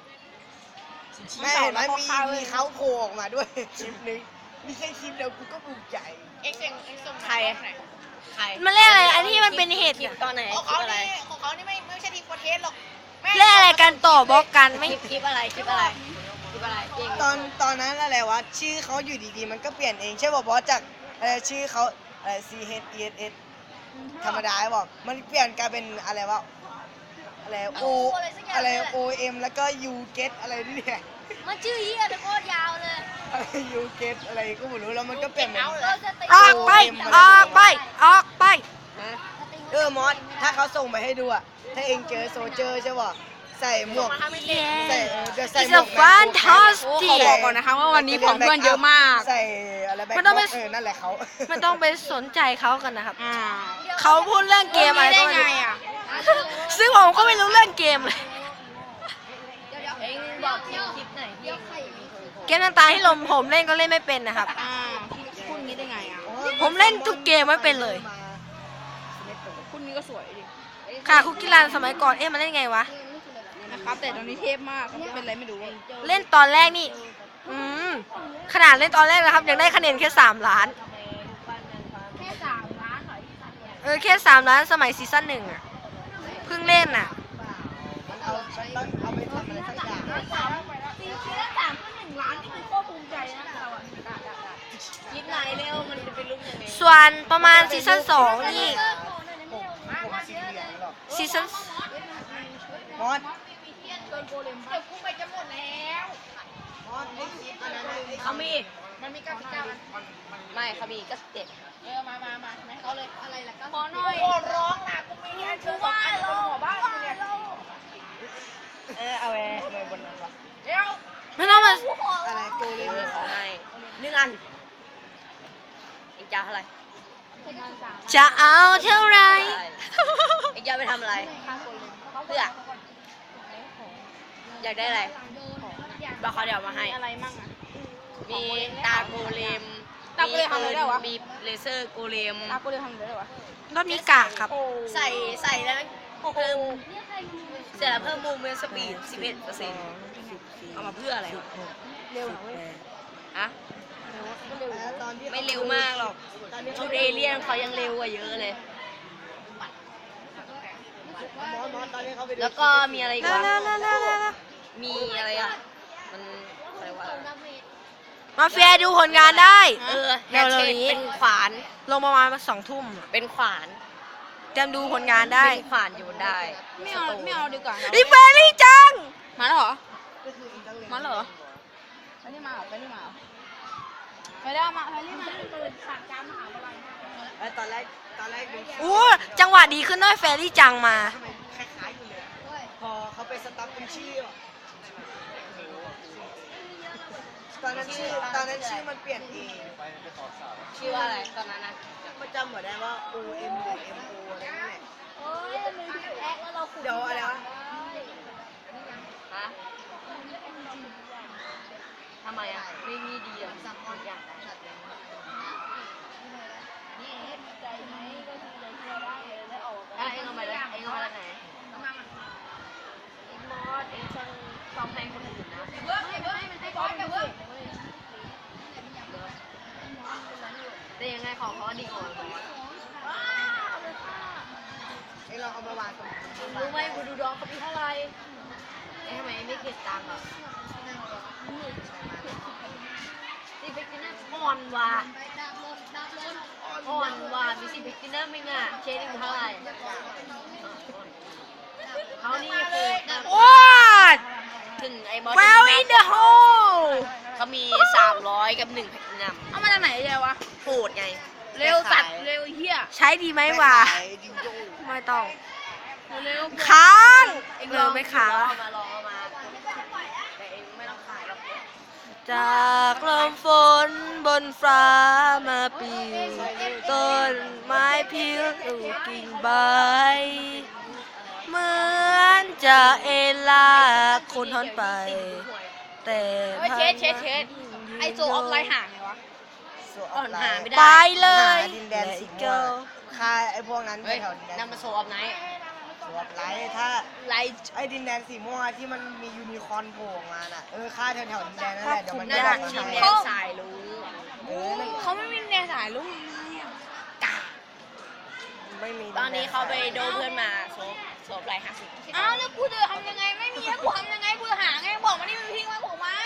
[SPEAKER 2] ไม่
[SPEAKER 5] แม่
[SPEAKER 2] เสา
[SPEAKER 5] เห็นไหม
[SPEAKER 2] แล้วพอ
[SPEAKER 5] มี
[SPEAKER 2] เข้าเลย
[SPEAKER 5] มีเขาโผล่ออกมาด้วยคลิปนึงมีแค่คลิปเดียวกูก็ภูมิใจ
[SPEAKER 2] เอ็กซ์เอ็กซ์เอ็กซ์ส่ง
[SPEAKER 4] ใครใคร
[SPEAKER 1] มันเล่นอะไรอันที่มันเป็นเหตุ
[SPEAKER 4] คลิปตอนไหน
[SPEAKER 2] ของ
[SPEAKER 4] คลิ
[SPEAKER 2] เขา
[SPEAKER 4] ปอะไร
[SPEAKER 2] นี่ของเขานี่ไม่ไม่ใช่ทีมโปรเทสหรอก
[SPEAKER 1] เล่นอะไรกันต่อบล็อกกันไม่
[SPEAKER 4] คลิปคลิปอะไรคลิปอะไรคลิปอะไรจริง
[SPEAKER 5] ตอนตอนนั้นอะไรวะชื่อเขาอยู่ดีๆ มันก็เปลี่ยนเองใช่ป่ะบอสจากอะไรชื่อเขาอะไร C H E S S ธรรมดาบอกมันเปลี่ยนกลายเป็นอะไรวะ อะไร O อะไร O M แล้วก็ U get อะไรนี่เนี่ย
[SPEAKER 3] มันชื่อเฮียแต่โคตรยาวเลย
[SPEAKER 5] อะไร U get อะไรก็ไม่รู้แล้วมันก็เปลี่ยนเป็น
[SPEAKER 3] เราจะตี
[SPEAKER 1] ออกไป ออกไป ออกไป
[SPEAKER 5] เออมอสถ้าเขาส่งไปให้ดูอะถ้าเองเจอโซเจอร์ใช่ป่ะใส่หมวกใส่เออจะใส่
[SPEAKER 1] It's
[SPEAKER 5] หม
[SPEAKER 1] a
[SPEAKER 5] วกแม็กซ์
[SPEAKER 1] fantastic
[SPEAKER 2] ขอบอกก่อนนะคะว่าวันนี้ของเพื่อนเยอะมาก
[SPEAKER 5] ใส่อะไรแบ็ค
[SPEAKER 1] ไม่ต้องไป
[SPEAKER 5] เออนั่นแหละเขา
[SPEAKER 1] ไม่ต้องไปสนใจเขากันนะครับ
[SPEAKER 2] อ่า
[SPEAKER 1] เขาพูดเรื่องเกมอะไร
[SPEAKER 2] ได้
[SPEAKER 1] ก็ไม่
[SPEAKER 2] ไง
[SPEAKER 1] รู้
[SPEAKER 2] อะ
[SPEAKER 1] ซึ่งผมก็ไม่รู้เรื่องเกมเลย
[SPEAKER 4] เองบอกคลิปคลิปไหนที่
[SPEAKER 1] เกมต่างๆที่ลมผมเล่นก็เล่นไม่เป็นนะครับ
[SPEAKER 2] อ่าคุณนี้ได้ไงอะ
[SPEAKER 1] ผมเล่นทุกเกมไม่เป็นเลย
[SPEAKER 2] คุณนี้ก็สวยดิ
[SPEAKER 1] ค่ะคุกกี้รันสมัยก่อนเอ๊ะมันเล่นไงวะ
[SPEAKER 2] นะครับ แต่ตอนนี้เทพมากเป็นอะไรไม่รู้อะ
[SPEAKER 1] เล่นตอนแรกนี่ อืมขนาดเล่นตอนแรกนะครับยังได้คะแนนแค่สามล้าน
[SPEAKER 2] แค่สามล้านเหรอ
[SPEAKER 1] เออแค่สามล้านสมัยซีซั่นหนึ่งอะ เพิ่งเล่นอะ
[SPEAKER 5] มันเอาต้องเอาไปทำอะไรสักอย่าง
[SPEAKER 2] สี่ชิ้นละสามก็หนึ่งล้านนี่คือโคตรภูมิใจนะเราอะ
[SPEAKER 4] คลิปไหนเร็วมันจะเป็นรูปยังไง
[SPEAKER 1] ส่วนประมาณซีซั่นสองนี่
[SPEAKER 5] ผมผมสีเหลืองหรอก
[SPEAKER 1] ซีซั่น
[SPEAKER 5] มอส
[SPEAKER 2] เดี๋ยวกูไปจะหมดแล้ว
[SPEAKER 5] มอสไอ้คลิปอันนั้นไอ้
[SPEAKER 4] เขามี
[SPEAKER 2] มันมีเก้าสิบเก้าอัน
[SPEAKER 4] ไม่เขามีก็เจ็ด
[SPEAKER 2] เออมามามาไหมเขาเลยอะไรล่ะก็ขอหน่อยขอร้องนะกูมีเนี่ยกูว่าเราหัวบ้านกูเนี่ย
[SPEAKER 5] เออเอาแอร์ทำไมบนนั้นวะ
[SPEAKER 2] เดี๋ยว
[SPEAKER 1] ไม่ต้องมา
[SPEAKER 5] อะไรโกเล
[SPEAKER 4] เอ
[SPEAKER 5] ม
[SPEAKER 4] อเขาให้หนึ่งอันเองจะเอาเท่าไหร่
[SPEAKER 1] จะเอาเท่าไหร
[SPEAKER 4] เองจะเอาไปทำอะไรเพื่ออยากได้อะไรบอกเขาเดี๋ยวเอามาให้
[SPEAKER 2] อะไรมั่งอะ
[SPEAKER 4] มีตาโกเลม
[SPEAKER 2] ตาโกเลมทำอะไรได้วะ
[SPEAKER 4] มีเลเซอร์โกเลม
[SPEAKER 2] ตากูเลยทำได้หรอวะ
[SPEAKER 1] รอบนี้กากครับ
[SPEAKER 4] ใส่ใส่แล้วเพิ่มเสร็จแล้วเพิ่มมูเมนต์สปีด11เปอร์เซ็นต์เอามาเพื่ออะไรวะ
[SPEAKER 1] เร็วเว้ย
[SPEAKER 4] อะ
[SPEAKER 5] แล้วตอนที่
[SPEAKER 4] ไม่เร็วมากหรอก ชุดเอเลี่ยนเขายังเร็วกว่าเยอะเลย
[SPEAKER 5] มอสมอสตอนนี้เขาไปดู
[SPEAKER 4] แล้วก็มีอะไรอีก
[SPEAKER 1] แล้ว
[SPEAKER 4] วะ
[SPEAKER 1] แล้วแล้วแล้วแล้ว
[SPEAKER 4] มีอะไรอะ มันอะไรวะ
[SPEAKER 1] มาเฟียดูผลงานได้
[SPEAKER 4] เออแฮ
[SPEAKER 1] เร็
[SPEAKER 4] ช
[SPEAKER 1] ว
[SPEAKER 4] เช
[SPEAKER 1] ๆนี้
[SPEAKER 4] เป็นขวาน
[SPEAKER 1] ลงประมาณสองทุ่มอะ
[SPEAKER 4] เป็นขวาน
[SPEAKER 1] เตรียมดูผลงานได้
[SPEAKER 4] เป็นขวานอยู่บนได้
[SPEAKER 2] ไม่เอาไม่เอาดีกว่า
[SPEAKER 1] อีเฟรลี่จัง
[SPEAKER 2] มาแล้วเหรอ
[SPEAKER 5] ก็คืออินเตอร์เน็ต
[SPEAKER 2] มาแล้วเหรอไปนี่มาเหรอไปนี่มาเหรอไปได้มาไปนี่มาเปิดฉากกลางมหาวิทยาลัย
[SPEAKER 5] เออตอนแรกตอนแรกดู
[SPEAKER 1] อู้จังหวะดีขึ้นด้วยเฟรลี่จังมา
[SPEAKER 5] ทำไมคล้ายๆอยู่เลยอะพอเขาไปสตั๊บเป็นชื่ออะ ตอนนั้นชื่อตอนนั้นชื่อมันเปลี่ยนเอง
[SPEAKER 4] ชื่อว่าอะไรตอนนั้นนะ
[SPEAKER 5] ก็จำหมดได้ว่า O M หรือ M O อะไรนั่นแหละ
[SPEAKER 3] เฮ้ยมันมีแอคแล้วเราขุด
[SPEAKER 5] เดี๋ยวอะไรวะ
[SPEAKER 4] ฮะทำไมอะไม่มีดีอะอย่างอะเองเอามาแล้วเองเอามาจากไหนมอสเองต้องซ้อมให้คนอื่นนะ
[SPEAKER 2] เวิร์กเวิร์กให้บอสไปเวิร์ก
[SPEAKER 4] แต่ยังไงของเขาดีกว่า
[SPEAKER 5] ไอ้เราเอามาวางตรงนี้
[SPEAKER 4] รู้ไหมกูดูดอกเขาปีเท่าไหร่เอ้ทำไมไม่เก็บตังค์อะสิเฟกติน่าอ่อนว่ะอ่อนว่ะมีสิเฟกติน่าไม่ง่ะเชนเท่าไหร่เขานี่คือ
[SPEAKER 1] ว้า
[SPEAKER 4] ถึงไอ้บอส
[SPEAKER 1] well in the hole
[SPEAKER 4] เขามีสามร้อยกับหนึ่งแพ็ค
[SPEAKER 2] ไหนเดี๋ยววะ
[SPEAKER 4] โหดไง
[SPEAKER 2] เร็วสัตว์เร็วเฮีย
[SPEAKER 1] ใช้ดีไหมวะ
[SPEAKER 5] ขายดิวโด
[SPEAKER 1] ไม่ต้อง
[SPEAKER 2] เร็ว
[SPEAKER 1] ค้างเออไม่ขายวะ
[SPEAKER 4] เอามาลองเอามาแต่เองไม่ต้องขายหรอก
[SPEAKER 1] จากลมฝนบนฟ้ามาปิวต้นไม้พิวสู่กิ่งใบ เหมือนจะเอลากคนทอนไป แต่
[SPEAKER 2] เฮ้ยเช็ดเช็ดเช็ดไอโซออฟไลน์ห่าง ไงวะ
[SPEAKER 4] อ่อนหาไม่
[SPEAKER 1] ไป
[SPEAKER 4] ได้
[SPEAKER 1] เลย
[SPEAKER 5] หาดินแดนสีม่วงค่ายไอ้พวกนั้น
[SPEAKER 4] เฮ้ย
[SPEAKER 5] แถวดินแดน
[SPEAKER 4] นำมาโชว์ออฟไนท์
[SPEAKER 5] สวบไลท์ถ้า
[SPEAKER 4] ไลท์
[SPEAKER 5] ไอ้ดินแดนสีม่วงอะที่มันมียูนิคอร์นโผล่ออกมาน่ะเออค่ายแถวๆดินแดนนั่นแหละเดี๋ยวมัน
[SPEAKER 4] นั่
[SPEAKER 5] จะ
[SPEAKER 4] น
[SPEAKER 5] กลั
[SPEAKER 4] น่ะ
[SPEAKER 5] บมา
[SPEAKER 4] ทีมแด
[SPEAKER 5] ให้
[SPEAKER 4] งสายลุง
[SPEAKER 5] เออนั่น
[SPEAKER 2] เขาไม่มีแนวสายลุง
[SPEAKER 5] ไม่มี
[SPEAKER 4] ตอนนี้เขาไปโดนเพื่อนมาโชว์โชว์ไลท์ห้าสิบ
[SPEAKER 2] อ้าวแล้วกูจะทำยังไงไม่มีแล้วกูทำยังไงกูจะหาไงบอกมานี่มึงทิ้งไว้ผมมา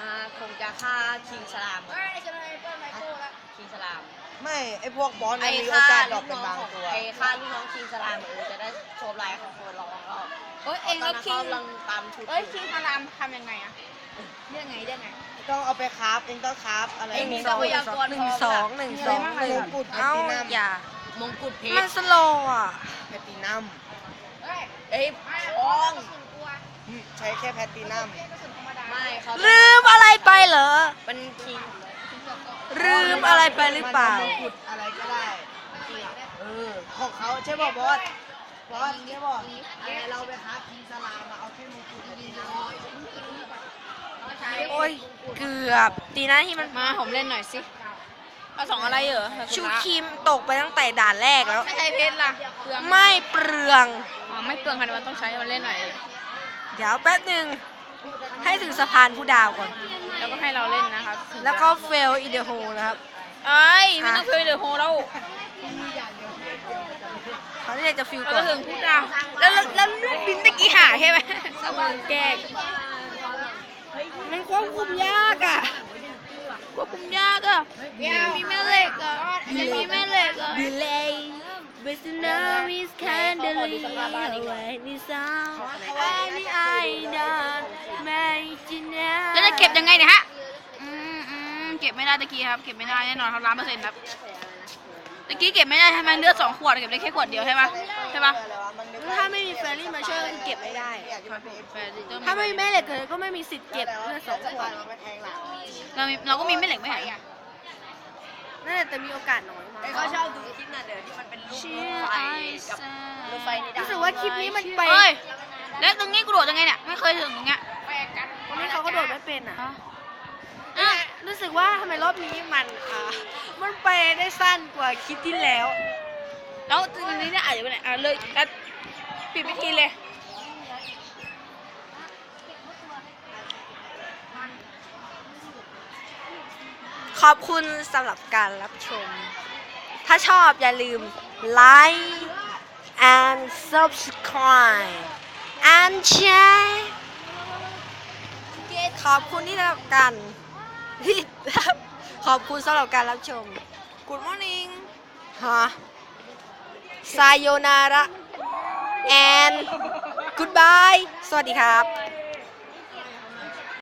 [SPEAKER 4] อ่าคงจะฆ่าคิงสลาม
[SPEAKER 2] เฮ้ยจะไปเปิดไมโครแล้ว
[SPEAKER 4] คิงสลาม
[SPEAKER 5] ไม่ไอ้พวกบอสมั
[SPEAKER 4] ไอ้
[SPEAKER 5] นมีโอ
[SPEAKER 4] ฆ่ากา
[SPEAKER 5] สดร
[SPEAKER 4] ลู
[SPEAKER 5] อกปเป็น
[SPEAKER 4] น้อง
[SPEAKER 5] บาง
[SPEAKER 4] ของ
[SPEAKER 5] ตัว
[SPEAKER 4] ไอ้ฆ่าลูกน้องคิงสลามเออจะได้โชว์ไลท์ของคนร้องแล้ว
[SPEAKER 2] เอ้ยเองแล้วคิ
[SPEAKER 4] เขา
[SPEAKER 2] ง
[SPEAKER 4] กำลังตามชุด
[SPEAKER 2] เอ้ยคิงพารามทำยังไงอะเรื่องไงเรื่องไง
[SPEAKER 5] ต้องเอาไปคราฟเองต้องคราฟอะไร
[SPEAKER 4] เองมี
[SPEAKER 5] มี
[SPEAKER 4] ทรัพยากร
[SPEAKER 1] หนึ่งสองหนึ่งสองหนึ่ง
[SPEAKER 5] กุดแพล
[SPEAKER 1] เอ้า
[SPEAKER 5] ตินัม
[SPEAKER 1] อย่าม
[SPEAKER 4] งกุฎเพ
[SPEAKER 1] มัน
[SPEAKER 4] ชร
[SPEAKER 1] สโลว์อะ
[SPEAKER 5] แพลตินัม
[SPEAKER 2] เฮ้ย
[SPEAKER 4] เอ้ยป้อง
[SPEAKER 5] อืมใช้แค่แพลตินัม
[SPEAKER 4] ไม่เขา
[SPEAKER 1] ลืมอะไรไปเหรอ
[SPEAKER 4] เป็นคิง
[SPEAKER 1] ลืมอะไรไปหรือเปล่า
[SPEAKER 5] มันจะมงกุฎอะไรก็ได้เออของเขาใช่ป่ะบอสบอสใช่ป่ะอะไรเราไปคราฟทีสลามมาเอาแค่มงกุฎแพลตินัม
[SPEAKER 1] โอ้ยเกือบดีนะที่มัน
[SPEAKER 2] มาผมเล่นหน่อยสิเอาสองอะไรเหรอ
[SPEAKER 1] ชูครีมตกไปตั้งแต่ด่านแรกแล้ว
[SPEAKER 2] ไม่ใช่เพชรล่ะเปลือง
[SPEAKER 1] ไม่เปลือง
[SPEAKER 2] อ๋อไม่เปลืองค่ะแต่ว่าต้องใช้มันเล่นหน่อย
[SPEAKER 1] เดี๋ยวแป๊บหนึ่ง ให้ถึงสะพานผู้ดาวก่อน
[SPEAKER 2] แล้วก็ให้เราเล่นนะครับ
[SPEAKER 1] แล้วก็เฟลอีเดโฮนะครับ
[SPEAKER 2] เอ้ยไม่ต้องเคยเดือดโฮแล้ว
[SPEAKER 1] เขาเรียกจะฟิล
[SPEAKER 2] เรา
[SPEAKER 1] ก่อ
[SPEAKER 2] จะ
[SPEAKER 1] น
[SPEAKER 2] ถึงพูดดาวแล้วแล้วแล้วเลือดบินตะกี้หาใช่ไหมสมองแกก
[SPEAKER 1] มันควบคุมยากอะ
[SPEAKER 2] ควบคุมยากอะยังมีแม่เหล็กอะยังมีแม่เหล็กอะ
[SPEAKER 1] Delay but the love is candidly when it's out and I don't imagine
[SPEAKER 2] แล้วจะเก็บยังไงเนี่ยฮะ อืมอืมเก็บไม่ได้ตะกี้ครับ เก็บไม่ได้แน่นอนครับล้านเปอร์เซ็นต์ครับตะกี้เก็บไม่ได้ใช่ไหมเลือดสองขวดเก็บได้แค่ขวดเดียวใช่ปะใช่ปะ
[SPEAKER 1] ถ้าไม่มีแฟรี่มาช่วยก็เก็บไม่ได้
[SPEAKER 2] แฟนลิเตอร์
[SPEAKER 1] ถ้าไม่มีแม่เหล็กเลยก็ไม่มีสิทธิ์เก็บเลือดสองขวด
[SPEAKER 2] เรามีเราก็มีแม่เหล็กไม่หายอะ
[SPEAKER 1] นั่นแหละแต่มีโอกาสน้อยมาก
[SPEAKER 4] เขาชอบ เป็นรูป
[SPEAKER 2] เชี
[SPEAKER 4] ร
[SPEAKER 2] ย
[SPEAKER 4] ถ
[SPEAKER 2] ร์
[SPEAKER 4] ไฟ
[SPEAKER 2] ไอ
[SPEAKER 4] กับ
[SPEAKER 2] ซ่าร
[SPEAKER 4] ถไฟนี่
[SPEAKER 1] รู้สึกว่าคลิปนี้มันไป
[SPEAKER 2] เฮ้ย แล้วตรงนี้กูโดดยังไงเนี่ย ไม่เคยถึงอย่างเงี้ย
[SPEAKER 1] วันนี้เขาก็โดดไม่เป็นอะ
[SPEAKER 2] อะ
[SPEAKER 1] อะรู้สึกว่าทำไมรอบนี้มันอะมันไปได้สั้นกว่าคลิปที่แล้ว
[SPEAKER 2] แล้วตรงนี้เนี่ยอาจจะเป็นไหนอะเลยแล้วปิดพิธีเลย
[SPEAKER 1] ขอบคุณสำหรับการรับชม ถ้าชอบอย่าลืม like and subscribe and share ขอบคุณที่รับกันที่ขอบคุณสำหรับการรับชม Good morning ฮะ Sayonara and goodbye สวัสดีครับ